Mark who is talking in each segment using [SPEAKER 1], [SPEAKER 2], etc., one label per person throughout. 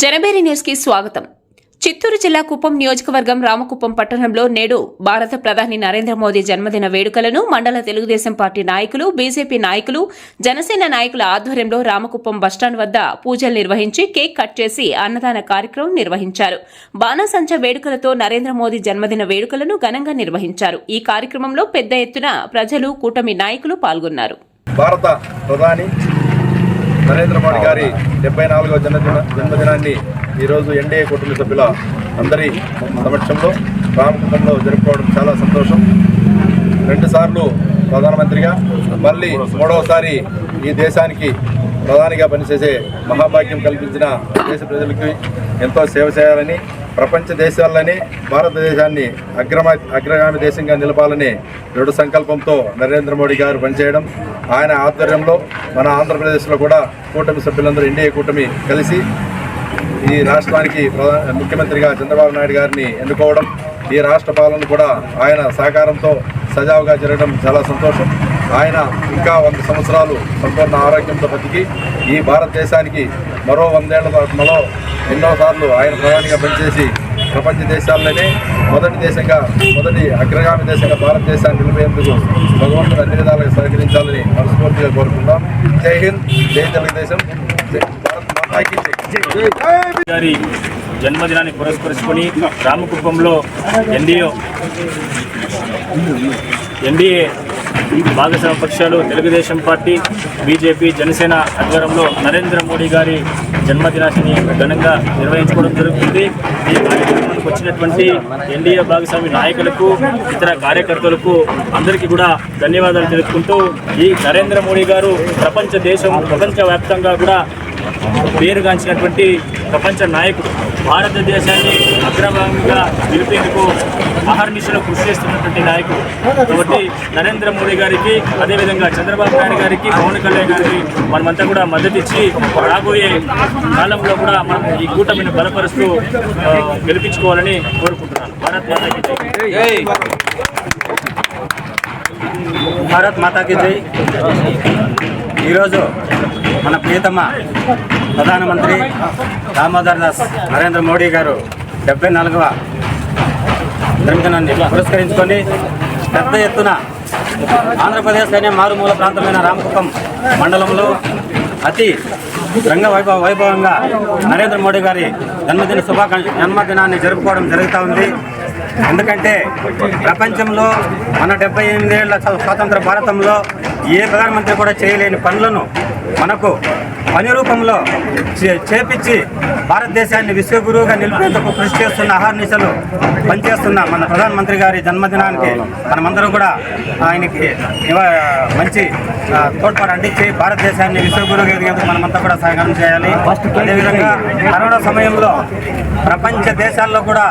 [SPEAKER 1] జనబేరి న్యూస్కి స్వాగతం. చిత్తూరు జిల్లా కుప్పం నియోజకవర్గం రామకుప్పం పట్టణంలో నేడు భారత ప్రధాని నరేంద్ర మోదీ జన్మదిన వేడుకలను మండల తెలుగుదేశం పార్టీ నాయకులు బీజేపీ నాయకులు జనసేన నాయకుల ఆధ్వర్యంలో రామకుప్పం బస్టాండ్ వద్ద పూజలు నిర్వహించి కేక్ కట్ చేసి అన్నదాన కార్యక్రమం నిర్వహించారు. బాణసంచ వేడుకలతో నరేంద్ర మోదీ జన్మదిన వేడుకలను ఘనంగా నిర్వహించారు. ఈ కార్యక్రమంలో పెద్ద ఎత్తున ప్రజలు కూటమి నాయకులు పాల్గొన్నారు.
[SPEAKER 2] భారత ప్రధాని నరేంద్ర మోడీ గారి డెబ్బై నాలుగవ జన్మదిన జన్మదినాన్ని ఈరోజు ఎన్డీఏ కుటుంబ సభ్యుల అందరి సమక్షంలో రామకుప్పంలో జరుపుకోవడం చాలా సంతోషం. రెండుసార్లు ప్రధానమంత్రిగా మళ్ళీ మూడవసారి ఈ దేశానికి ప్రధానిగా పనిచేసే మహాభాగ్యం కల్పించిన దేశ ప్రజలకి ఎంతో సేవ చేయాలని ప్రపంచ దేశాలని భారతదేశాన్ని అగ్రమ అగ్రగామి దేశంగా నిలపాలని దృఢ సంకల్పంతో నరేంద్ర మోడీ గారు పనిచేయడం ఆయన ఆధ్వర్యంలో మన ఆంధ్రప్రదేశ్లో కూడా కూటమి సభ్యులందరూ ఎన్డీఏ కూటమి కలిసి ఈ రాష్ట్రానికి ముఖ్యమంత్రిగా చంద్రబాబు నాయుడు గారిని ఎన్నుకోవడం ఈ రాష్ట్ర పాలన కూడా ఆయన సహకారంతో సజావుగా జరగడం చాలా సంతోషం. ఆయన ఇంకా వంద సంవత్సరాలు సంపూర్ణ ఆరోగ్యంతో బతికి ఈ భారతదేశానికి మరో వందేళ్ళ మరో ఎన్నోసార్లు ఆయన ప్రధానిగా పనిచేసి ప్రపంచ దేశాల్లోనే మొదటి దేశంగా మొదటి అగ్రగామి దేశంగా భారతదేశాన్ని నిలిపేందుకు భగవంతుడు అన్ని విధాలుగా సహకరించాలని మనస్ఫూర్తిగా కోరుకుందాం. జై హింద్ జై తెలుగుదేశం. భారత్ మాతాకి
[SPEAKER 3] గారి జన్మదినాన్ని పురస్కరించుకొని రామకుప్పంలో ఎన్డీఏ ఎన్డీఏ భాగస్వామ్య పక్షాలు తెలుగుదేశం పార్టీ బీజేపీ జనసేన ఆధ్వర్యంలో నరేంద్ర మోడీ గారి జన్మదినాన్ని ఘనంగా నిర్వహించుకోవడం జరుగుతుంది. ఈ కార్యక్రమానికి వచ్చినటువంటి ఎన్డీఏ భాగస్వామి నాయకులకు ఇతర కార్యకర్తలకు అందరికీ కూడా ధన్యవాదాలు తెలుపుకుంటూ ఈ నరేంద్ర మోడీ గారు ప్రపంచ దేశం ప్రపంచవ్యాప్తంగా కూడా పేరుగాంచినటువంటి ప్రపంచ నాయకుడు. భారతదేశాన్ని అగ్రభాగంగా నిలిపేందుకు అహర్నిశలు కృషి చేస్తున్నటువంటి నాయకుడు. కాబట్టి నరేంద్ర మోడీ గారికి అదేవిధంగా చంద్రబాబు నాయుడు గారికి పవన్ కళ్యాణ్ గారికి మనమంతా కూడా మద్దతు ఇచ్చి రాబోయే కాలంలో కూడా మనం ఈ కూటమిని బలపరుస్తూ గెలిపించుకోవాలని కోరుకుంటున్నాను. భారత్ మాతాకి
[SPEAKER 4] భారత్ మాతాకి జై. ఈరోజు మన ప్రియతమ ప్రధానమంత్రి దామోదర్ దాస్ నరేంద్ర మోడీ గారు డెబ్బై నాలుగవ జన్మదినాన్ని పురస్కరించుకొని పెద్ద ఎత్తున ఆంధ్రప్రదేశ్లోనే మారుమూల ప్రాంతమైన రామకుప్పం మండలంలో అతి రంగ వైభవ వైభవంగా నరేంద్ర మోడీ గారి జన్మదిన శుభాకాంక్ష జన్మదినాన్ని జరుపుకోవడం జరుగుతూ ఉంది. ఎందుకంటే ప్రపంచంలో మన డెబ్బై ఎనిమిదేళ్ళ స్వ- స్వాతంత్ర భారతంలో ఏ ప్రధానమంత్రి కూడా చేయలేని పనులను మనకు పని రూపంలో చే- చేపించి భారతదేశాన్ని విశ్వగురువుగా నిలిపేందుకు కృషి చేస్తున్న అహర్నిశలు పనిచేస్తున్న మన ప్రధానమంత్రి గారి జన్మదినానికి మనమందరం కూడా ఆయనకి మంచి తోడ్పాటు అందించి భారతదేశాన్ని విశ్వగురువుగా ఎదిగేందుకు మనమంతా కూడా సహాయం చేయాలి. అదేవిధంగా కరోనా సమయంలో ప్రపంచ దేశాల్లో కూడా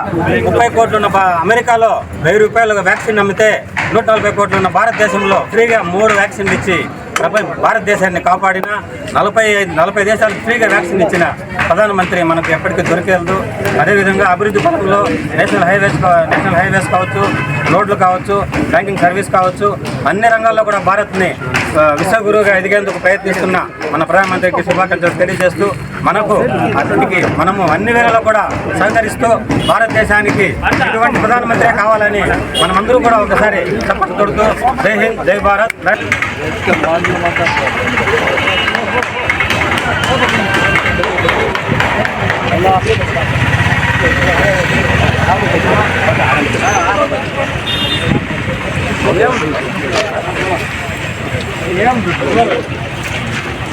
[SPEAKER 4] ముప్పై కోట్లు ఉన్న అమెరికాలో వెయ్యి రూపాయలు వ్యాక్సిన్ అమ్మితే నూట నలభై కోట్లు ఉన్న భారతదేశంలో ఫ్రీగా మూడు వ్యాక్సిన్లు ఇచ్చి ప్రపంచ భారతదేశాన్ని కాపాడిన నలభై ఐదు నలభై దేశాలకు ఫ్రీగా వ్యాక్సిన్ ఇచ్చిన ప్రధానమంత్రి మనకు ఎప్పటికీ దొరికేదు అదేవిధంగా అభివృద్ధి పథకంలో నేషనల్ హైవేస్ నేషనల్ హైవేస్ కావచ్చు రోడ్లు కావచ్చు బ్యాంకింగ్ సర్వీస్ కావచ్చు అన్ని రంగాల్లో కూడా భారత్ని విశ్వగురువుగా ఎదిగేందుకు ప్రయత్నిస్తున్న మన ప్రధానమంత్రికి శుభాకాంక్షలు తెలియజేస్తూ మనకు అతనికి మనము అన్ని వేళలో కూడా సహకరిస్తూ భారతదేశానికి ఇటువంటి ప్రధానమంత్రి కావాలని మనమందరూ కూడా ఒకసారి చప్పట్లు కొడుతూ జై హింద్ జై భారత్.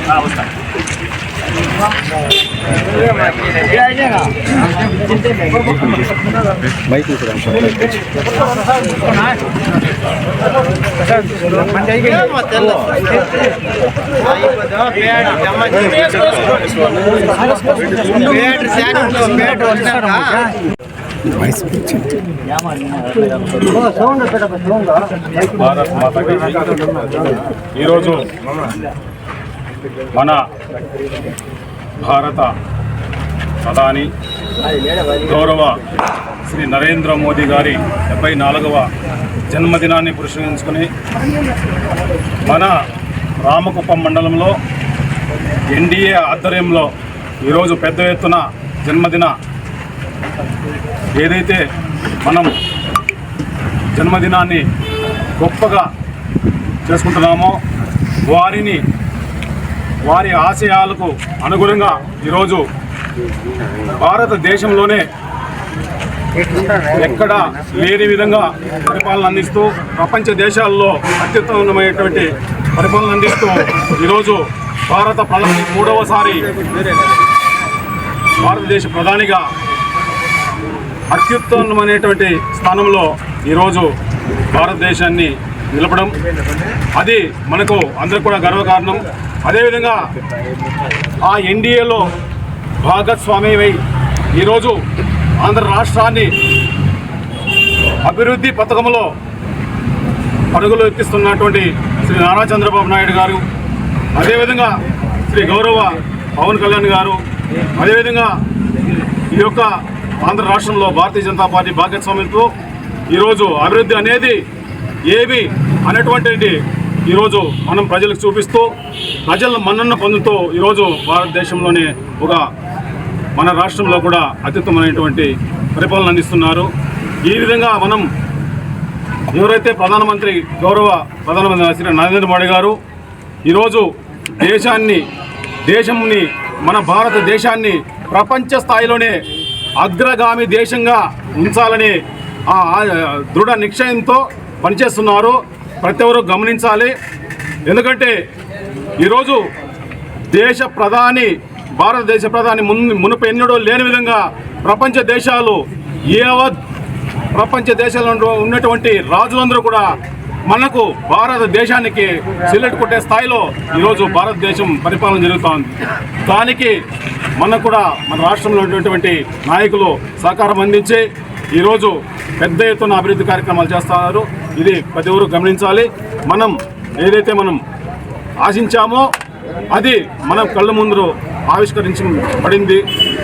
[SPEAKER 3] ఆ, వస్తా
[SPEAKER 5] భారత్ మాతాకి ఈరోజు మన భారత ప్రధాని గౌరవ శ్రీ నరేంద్ర మోదీ గారి డెబ్బై నాలుగవ జన్మదినాన్ని పురస్కరించుకొని మన రామకుప్పం మండలంలో ఎన్డీఏ ఆధ్వర్యంలో ఈరోజు పెద్ద ఎత్తున జన్మదిన ఏదైతే మనం జన్మదినాన్ని గొప్పగా చేసుకుంటున్నామో వారిని వారి ఆశయాలకు అనుగుణంగా ఈరోజు భారతదేశంలోనే ఎక్కడ లేని విధంగా పరిపాలన అందిస్తూ ప్రపంచ దేశాల్లో అత్యుత్తమైనటువంటి పరిపాలన అందిస్తూ ఈరోజు భారత ప్రధాని మూడవసారి భారతదేశ ప్రధానిగా అత్యుత్తమమైనటువంటి స్థానంలో ఈరోజు భారతదేశాన్ని నిలపడం. అది మనకు అందరికి కూడా గర్వకారణం. అదేవిధంగా ఆ ఎన్డీఏలో భాగస్వామ్యమై ఈరోజు ఆంధ్ర రాష్ట్రాన్ని అభివృద్ధి పథకంలో పరుగులు ఎక్కిస్తున్నటువంటి శ్రీ నారా చంద్రబాబు నాయుడు గారు అదేవిధంగా శ్రీ గౌరవ పవన్ కళ్యాణ్ గారు అదేవిధంగా ఈ యొక్క ఆంధ్ర రాష్ట్రంలో భారతీయ జనతా పార్టీ భాగస్వామ్యంతో ఈరోజు అభివృద్ధి అనేది ఏమి అనేటువంటిది ఈరోజు మనం ప్రజలకు చూపిస్తూ ప్రజలను మన్నన పొందుతూ ఈరోజు భారతదేశంలోనే ఒక మన రాష్ట్రంలో కూడా అత్యుత్తమైనటువంటి పరిపాలన అందిస్తున్నారు. ఈ విధంగా మనం ఎవరైతే ప్రధానమంత్రి గౌరవ ప్రధానమంత్రి శ్రీ నరేంద్ర మోడీ గారు ఈరోజు దేశాన్ని దేశంని మన భారతదేశాన్ని ప్రపంచ స్థాయిలోనే అగ్రగామి దేశంగా ఉంచాలని ఆ దృఢ నిశ్చయంతో పనిచేస్తున్నారు. ప్రతి ఒక్కరు గమనించాలి. ఎందుకంటే ఈరోజు దేశ ప్రధాని భారతదేశ ప్రధాని ముందు మునుపు ఎన్నడూ లేని విధంగా ప్రపంచ దేశాలు యావత్ ప్రపంచ దేశాల్లో ఉన్నటువంటి రాజులందరూ కూడా మనకు భారతదేశానికి సిల్లెట్ కొట్టే స్థాయిలో ఈరోజు భారతదేశం పరిపాలన జరుగుతోంది. దానికి మనకు కూడా మన రాష్ట్రంలో ఉన్నటువంటి నాయకులు సహకారం అందించి ఈరోజు పెద్ద ఎత్తున అభివృద్ధి కార్యక్రమాలు చేస్తున్నారు ఇది ప్రతి ఒక్కరు గమనించాలి. మనం ఏదైతే మనం ఆశించామో అది మనం కళ్ళ ముందు ఆవిష్కరించబడింది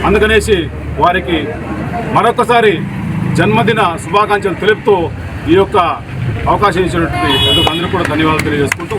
[SPEAKER 5] అందుకనేసి వారికి మరొకసారి జన్మదిన శుభాకాంక్షలు తెలుపుతూ ఈ యొక్క అవకాశం ఇచ్చినటువంటి పెద్దలకు అందరూ కూడా ధన్యవాదాలు తెలియజేసుకుంటూ